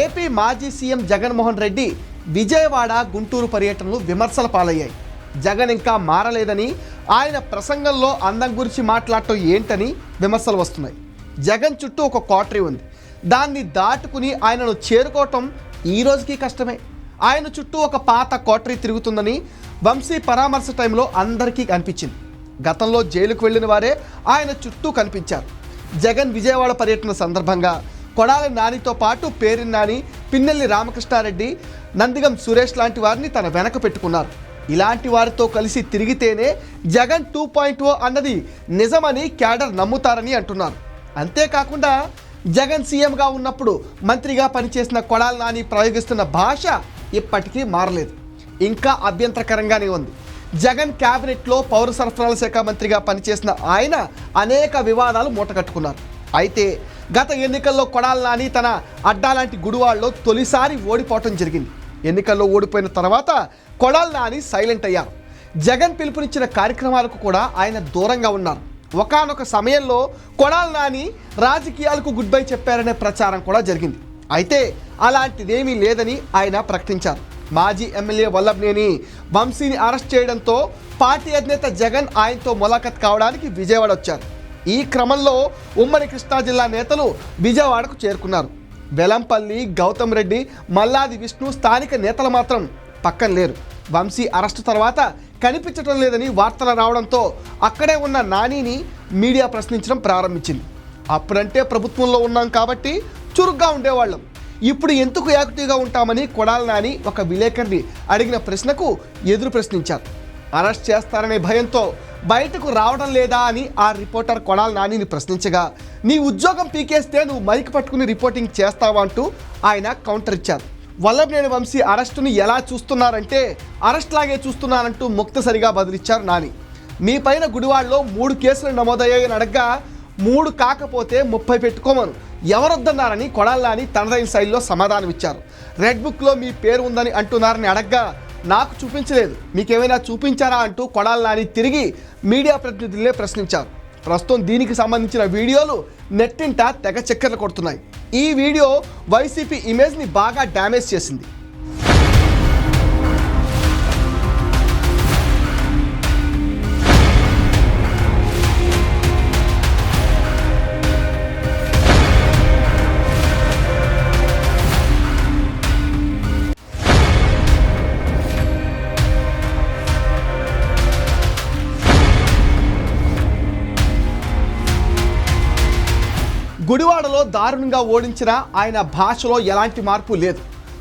AP మాజీ CM Jaganmohan Reddy Vijayawada Guntur పర్యటనలు విమర్శల పాలయ్యాయి. జగన్ ఇంకా మారలేదని ఆయన ప్రసంగంలో అందం గురించి మాట్లాడటం ఏంటని విమర్శలు వస్తున్నాయి. జగన్ చుట్టూ ఒక కోటరీ ఉంది. దాన్ని దాటుకుని ఆయనను చేరుకోవటం ఈ రోజుకి కష్టమే. ఆయన చుట్టూ ఒక పాత కోటరీ తిరుగుతుందని వంశీ పరామర్శ టైంలో అందరికీ కనిపించింది. గతంలో జైలుకు వెళ్ళిన వారే ఆయన చుట్టూ కనిపించారు. జగన్ విజయవాడ పర్యటన సందర్భంగా కొడాలి నానితో పాటు పేరిన్ నాని పిన్నెల్లి రామకృష్ణారెడ్డి నందిగం సురేష్ లాంటి వారిని తన వెనక పెట్టుకున్నారు. ఇలాంటి వారితో కలిసి తిరిగితేనే జగన్ టూ పాయింట్ ఓ అన్నది నిజమని క్యాడర్ నమ్ముతారని అంటున్నారు. అంతేకాకుండా జగన్ సీఎంగా ఉన్నప్పుడు మంత్రిగా పనిచేసిన కొడాలి నాని ప్రయోగిస్తున్న భాష ఇప్పటికీ మారలేదు. ఇంకా అభ్యంతరకరంగానే ఉంది. జగన్ క్యాబినెట్లో పౌర సరఫరాల శాఖ మంత్రిగా పనిచేసిన ఆయన అనేక వివాదాలు మూటగట్టుకున్నారు. అయితే గత ఎన్నికల్లో కొడాల నాని తన అడ్డా లాంటి తొలిసారి ఓడిపోవటం జరిగింది. ఎన్నికల్లో ఓడిపోయిన తర్వాత కొడాల నాని సైలెంట్ అయ్యారు. జగన్ పిలుపునిచ్చిన కార్యక్రమాలకు కూడా ఆయన దూరంగా ఉన్నారు. ఒకానొక సమయంలో కొడాల నాని రాజకీయాలకు గుడ్ బై చెప్పారనే ప్రచారం కూడా జరిగింది. అయితే అలాంటిదేమీ లేదని ఆయన ప్రకటించారు. మాజీ ఎమ్మెల్యే వల్లభనేని వంశీని అరెస్ట్ చేయడంతో పార్టీ అధినేత జగన్ ఆయనతో ములాఖత్ కావడానికి విజయవాడ వచ్చారు ఈ క్రమంలో ఉమ్మడి కృష్ణా జిల్లా నేతలు విజయవాడకు చేరుకున్నారు. వెలంపల్లి గౌతమ్ రెడ్డి మల్లాది విష్ణు స్థానిక నేతలు మాత్రం పక్కన లేరు. వంశీ అరెస్టు తర్వాత కనిపించడం లేదని వార్తలు రావడంతో అక్కడే ఉన్న నానిని మీడియా ప్రశ్నించడం ప్రారంభించింది. అప్పుడంటే ప్రభుత్వంలో ఉన్నాం కాబట్టి చురుగ్గా ఉండేవాళ్ళం. ఇప్పుడు ఎందుకు యాక్టివ్గా ఉంటామని కొడాల నాని ఒక విలేకరిని అడిగిన ప్రశ్నకు ఎదురు ప్రశ్నించారు. అరెస్ట్ చేస్తారనే భయంతో బయటకు రావడం లేదా అని ఆ రిపోర్టర్ కొడాల నానిని ప్రశ్నించగా నీ ఉద్యోగం పీకేస్తే నువ్వు మైక్ పట్టుకుని రిపోర్టింగ్ చేస్తావా? అంటూ ఆయన కౌంటర్ ఇచ్చారు. వల్లభనేని వంశీ అరెస్టుని ఎలా చూస్తున్నారంటే అరెస్ట్ లాగే చూస్తున్నానంటూ ముక్తసరిగా బదిలిచ్చారు నాని. మీ పైన గుడివాడలో మూడు కేసులు నమోదయ్యాయని అడగ్గా మూడు కాకపోతే ముప్పై పెట్టుకోమను. ఎవరొద్దన్నారని కొడాలని తనదైన శైలిలో సమాధానం ఇచ్చారు రెడ్ బుక్లో మీ పేరు ఉందని అంటున్నారని అడగ్గా నాకు చూపించలేదు. మీకేమైనా చూపించారా అంటూ కొడాలని తిరిగి మీడియా ప్రతినిధులే ప్రశ్నించారు. ప్రస్తుతం దీనికి సంబంధించిన వీడియోలు నెట్టింట తెగ చక్కర్లు కొడుతున్నాయి. ఈ వీడియో వైసీపీ ఇమేజ్ని బాగా డ్యామేజ్ చేసింది. గుడివాడలో దారుణంగా ఓడించిన ఆయన భాషలో ఎలాంటి మార్పు లేదు.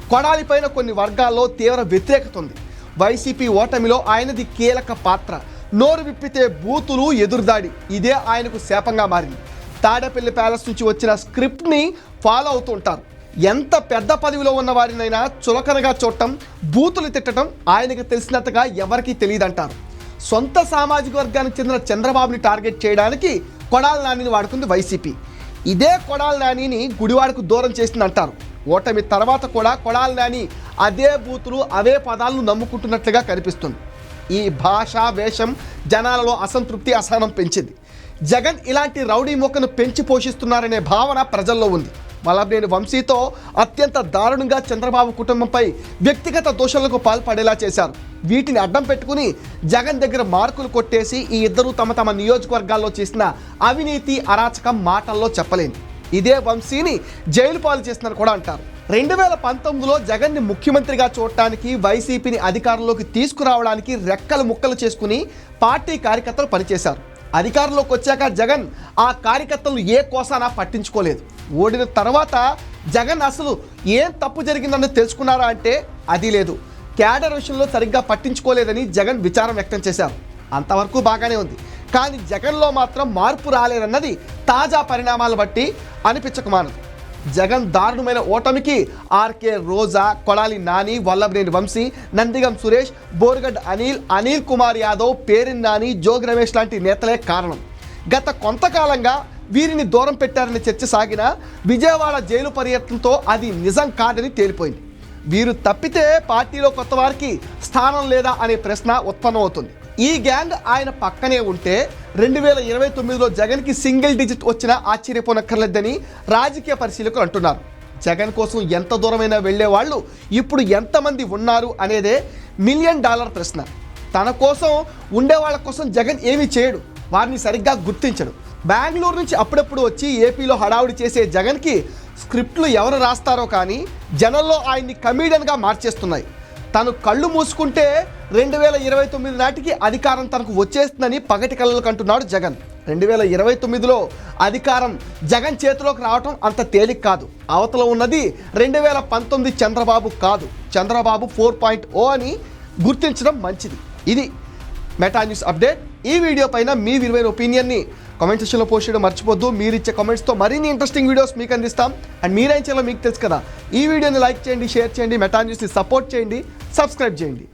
కొడాలిపైన కొన్ని వర్గాల్లో తీవ్ర వ్యతిరేకత ఉంది. వైసీపీ ఓటమిలో ఆయనది కీలక పాత్ర. నోరు విప్పితే బూతులు ఎదురుదాడి. ఇదే ఆయనకు శాపంగా మారింది. తాడేపల్లి ప్యాలెస్ నుంచి వచ్చిన స్క్రిప్ట్ని ఫాలో అవుతూ ఉంటారు. ఎంత పెద్ద పదవిలో ఉన్న వారినైనా చులకనగా చూడటం బూతులు తిట్టడం ఆయనకు తెలిసినంతగా ఎవరికీ తెలియదంటారు. సొంత సామాజిక వర్గానికి చెందిన చంద్రబాబుని టార్గెట్ చేయడానికి కొడాల నానిని వాడుకుంది వైసీపీ. ఇదే కొడాల నానిని గుడివాడకు దూరం చేసిందంటారు. ఓటమి తర్వాత కూడా కొడాల నాని అదే బూతులు అవే పదాలను నమ్ముకుంటున్నట్లుగా కనిపిస్తుంది. ఈ భాష వేషం జనాలలో అసంతృప్తి అసహనం పెంచింది. జగన్ ఇలాంటి రౌడీ మొక్కను పెంచి పోషిస్తున్నారనే భావన ప్రజల్లో ఉంది. వల్లభనేని వంశీతో అత్యంత దారుణంగా చంద్రబాబు కుటుంబంపై వ్యక్తిగత దోషాలకు పాల్పడేలా చేశారు. వీటిని అడ్డం పెట్టుకుని జగన్ దగ్గర మార్కులు కొట్టేసి ఈ ఇద్దరు తమ తమ నియోజకవర్గాల్లో చేసిన అవినీతి అరాచకం మాటల్లో చెప్పలేని. ఇదే వంశీని జైలు పాలు చేస్తున్నారు కూడా అంటారు. రెండు వేల పంతొమ్మిదిలో జగన్ని ముఖ్యమంత్రిగా చూడటానికి వైసీపీని అధికారంలోకి తీసుకురావడానికి రెక్కలు ముక్కలు చేసుకుని పార్టీ కార్యకర్తలు పనిచేశారు. అధికారంలోకి వచ్చాక జగన్ ఆ కార్యకర్తలు ఏ కోసానా పట్టించుకోలేదు. ఓడిన తర్వాత జగన్ అసలు ఏం తప్పు జరిగిందని తెలుసుకున్నారా అంటే అది లేదు. క్యాడర్ విషయంలో సరిగ్గా పట్టించుకోలేదని జగన్ విచారం వ్యక్తం చేశారు. అంతవరకు బాగానే ఉంది. కానీ జగన్లో మాత్రం మార్పు రాలేదన్నది తాజా పరిణామాలు బట్టి అనిపించకమానదు జగన్ దారుణమైన ఓటమికి ఆర్కే రోజా కొడాలి నాని వల్లభనేని వంశీ నందిగం సురేష్ బోర్గడ్ అనిల్ అనిల్ కుమార్ యాదవ్ పేరిన్ నాని జోగి రమేష్ లాంటి నేతలే కారణం. గత కొంతకాలంగా వీరిని దూరం పెట్టారని చర్చ సాగిన విజయవాడ జైలు పర్యటనతో అది నిజం కాదని తేలిపోయింది. వీరు తప్పితే పార్టీలో కొత్త వారికి స్థానం లేదా అనే ప్రశ్న ఉత్పన్నమవుతుంది. ఈ గ్యాంగ్ ఆయన పక్కనే ఉంటే రెండు వేల ఇరవై తొమ్మిదిలో జగన్కి సింగిల్ డిజిట్ వచ్చినా ఆశ్చర్యపోనక్కర్లేదని రాజకీయ పరిశీలకులు అంటున్నారు. జగన్ కోసం ఎంత దూరమైనా వెళ్ళే వాళ్ళు ఇప్పుడు ఎంతమంది ఉన్నారు అనేదే మిలియన్ డాలర్ ప్రశ్న. తన కోసం ఉండే వాళ్ళ కోసం జగన్ ఏమీ చేయడు. వారిని సరిగ్గా గుర్తించడు. బెంగళూరు నుంచి అప్పుడప్పుడు వచ్చి ఏపీలో హడావుడి చేసే జగన్కి స్క్రిప్ట్లు ఎవరు రాస్తారో కానీ జనంలో ఆయన్ని కమీడియన్గా మార్చేస్తున్నాయి. తను కళ్ళు మూసుకుంటే రెండు వేల ఇరవై తొమ్మిది నాటికి అధికారం తనకు వచ్చేస్తుందని పగటి కళ్ళకు అంటున్నాడు జగన్. రెండు వేల ఇరవై తొమ్మిదిలో అధికారం జగన్ చేతిలోకి రావటం అంత తేలిక కాదు. అవతల ఉన్నది రెండు వేల పంతొమ్మిది చంద్రబాబు కాదు. చంద్రబాబు ఫోర్ పాయింట్ ఓ అని గుర్తించడం మంచిది. ఇది మెటా న్యూస్ అప్డేట్. ఈ వీడియో పైన మీ విలువైన ఒపీనియన్ని కామెంట్ సెక్షన్లో పోస్ట్ చేయడం మర్చిపోద్దు. మీరు ఇచ్చే కామెంట్స్తో మరిన్ని ఇంట్రెస్టింగ్ వీడియోస్ మీకు అందిస్తాం. అండ్ మీరేం చేయాలో మీకు తెలుసు కదా. ఈ వీడియోని లైక్ చేయండి షేర్ చేయండి మెటా న్యూస్ని సపోర్ట్ చేయండి సబ్స్క్రైబ్ చేయండి.